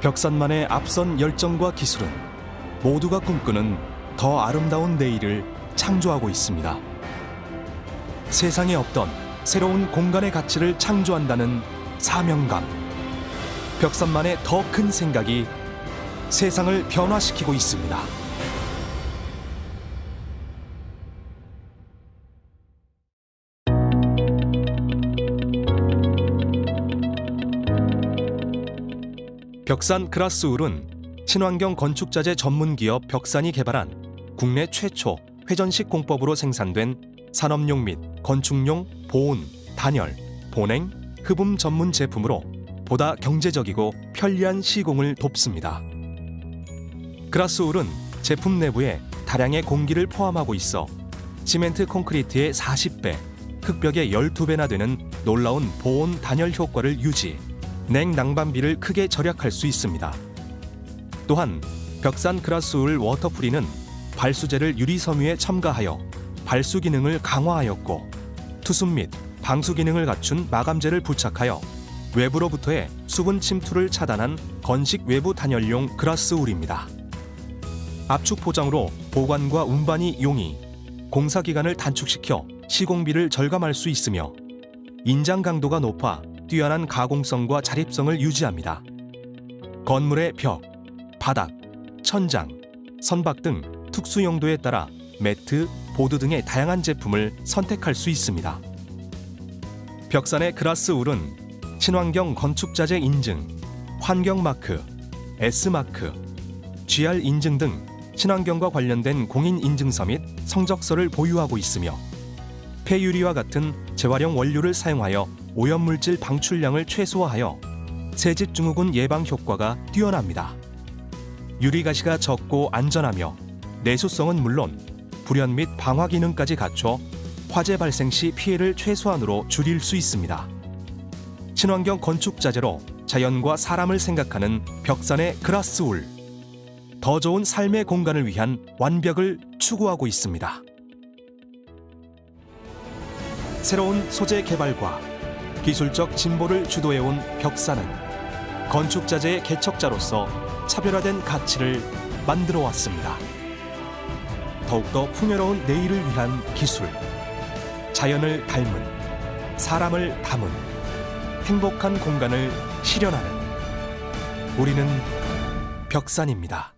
벽산만의 앞선 열정과 기술은 모두가 꿈꾸는 더 아름다운 내일을 창조하고 있습니다. 세상에 없던 새로운 공간의 가치를 창조한다는 사명감. 벽산만의 더 큰 생각이 세상을 변화시키고 있습니다. 벽산 그라스울은 친환경 건축자재 전문 기업 벽산이 개발한 국내 최초 회전식 공법으로 생산된 산업용 및 건축용 보온, 단열, 보냉, 흡음 전문 제품으로 보다 경제적이고 편리한 시공을 돕습니다. 그라스울은 제품 내부에 다량의 공기를 포함하고 있어 시멘트 콘크리트의 40배, 흙벽의 12배나 되는 놀라운 보온 단열 효과를 유지, 냉난방비를 크게 절약할 수 있습니다. 또한 벽산 그라스울 워터프리는 발수제를 유리 섬유에 첨가하여 발수 기능을 강화하였고 투습 및 방수 기능을 갖춘 마감재를 부착하여 외부로부터의 수분 침투를 차단한 건식 외부 단열용 그라스울입니다. 압축 포장으로 보관과 운반이 용이 공사 기간을 단축시켜 시공비를 절감할 수 있으며 인장 강도가 높아 뛰어난 가공성과 자립성을 유지합니다. 건물의 벽, 바닥, 천장, 선박 등 특수 용도에 따라 매트, 보드 등의 다양한 제품을 선택할 수 있습니다. 벽산의 그라스울은 친환경 건축자재 인증, 환경 마크, S 마크, GR 인증 등 친환경과 관련된 공인 인증서 및 성적서를 보유하고 있으며 폐유리와 같은 재활용 원료를 사용하여 오염물질 방출량을 최소화하여 세집 증후군 예방 효과가 뛰어납니다. 유리 가시가 적고 안전하며 내수성은 물론 불연 및 방화 기능까지 갖춰 화재 발생 시 피해를 최소한으로 줄일 수 있습니다. 친환경 건축 자재로 자연과 사람을 생각하는 벽산의 그라스울. 더 좋은 삶의 공간을 위한 완벽을 추구하고 있습니다. 새로운 소재 개발과 기술적 진보를 주도해온 벽사는 건축자재의 개척자로서 차별화된 가치를 만들어 왔습니다. 더욱더 풍요로운 내일을 위한 기술, 자연을 닮은, 사람을 담은 행복한 공간을 실현하는 우리는 벽산입니다.